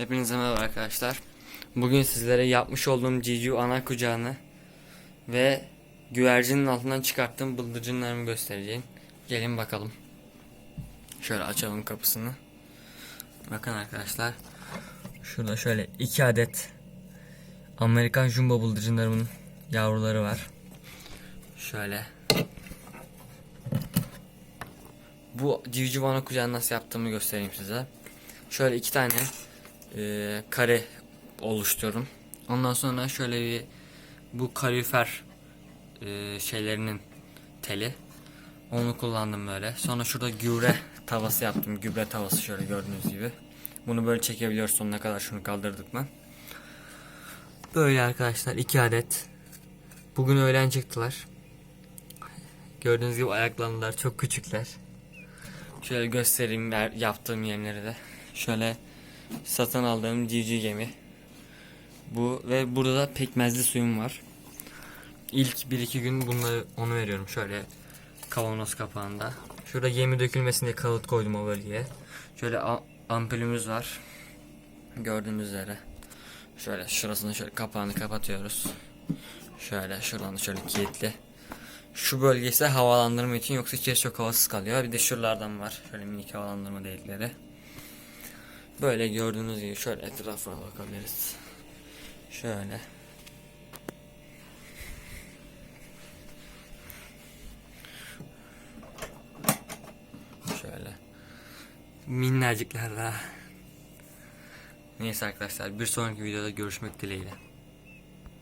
Hepinize merhaba arkadaşlar. Bugün sizlere yapmış olduğum cicu ana kucağını ve güvercinin altından çıkarttığım bıldırcınlarımı göstereceğim. Gelin bakalım. Şöyle açalım kapısını. Bakın arkadaşlar. Şurada şöyle iki adet Amerikan jumbo bıldırcınlarımın yavruları var. Şöyle. Bu civciv ana kucağını nasıl yaptığımı göstereyim size. Şöyle iki tane e, kare oluşturuyorum. Ondan sonra şöyle bir bu kalorifer e, şeylerinin teli. Onu kullandım böyle. Sonra şurada gübre tavası yaptım. Gübre tavası şöyle gördüğünüz gibi. Bunu böyle çekebiliyoruz sonuna kadar şunu kaldırdık mı. Böyle arkadaşlar iki adet. Bugün öğlen çıktılar. Gördüğünüz gibi ayaklandılar. Çok küçükler. Şöyle göstereyim yaptığım yerleri de. Şöyle satın aldığım civciv gemi. Bu ve burada da pekmezli suyum var. İlk 1-2 gün bunları onu veriyorum şöyle kavanoz kapağında. Şurada yemi dökülmesin diye kalıt koydum o bölgeye. Şöyle ampulümüz var. Gördüğünüz üzere. Şöyle şurasını şöyle kapağını kapatıyoruz. Şöyle şuradan da şöyle kilitli. Şu bölge ise havalandırma için yoksa içerisi çok havasız kalıyor. Bir de şuralardan var. Şöyle minik havalandırma delikleri. Böyle gördüğünüz gibi şöyle etrafına bakabiliriz. Şöyle. Şöyle. Minnacıklar daha. Neyse arkadaşlar bir sonraki videoda görüşmek dileğiyle.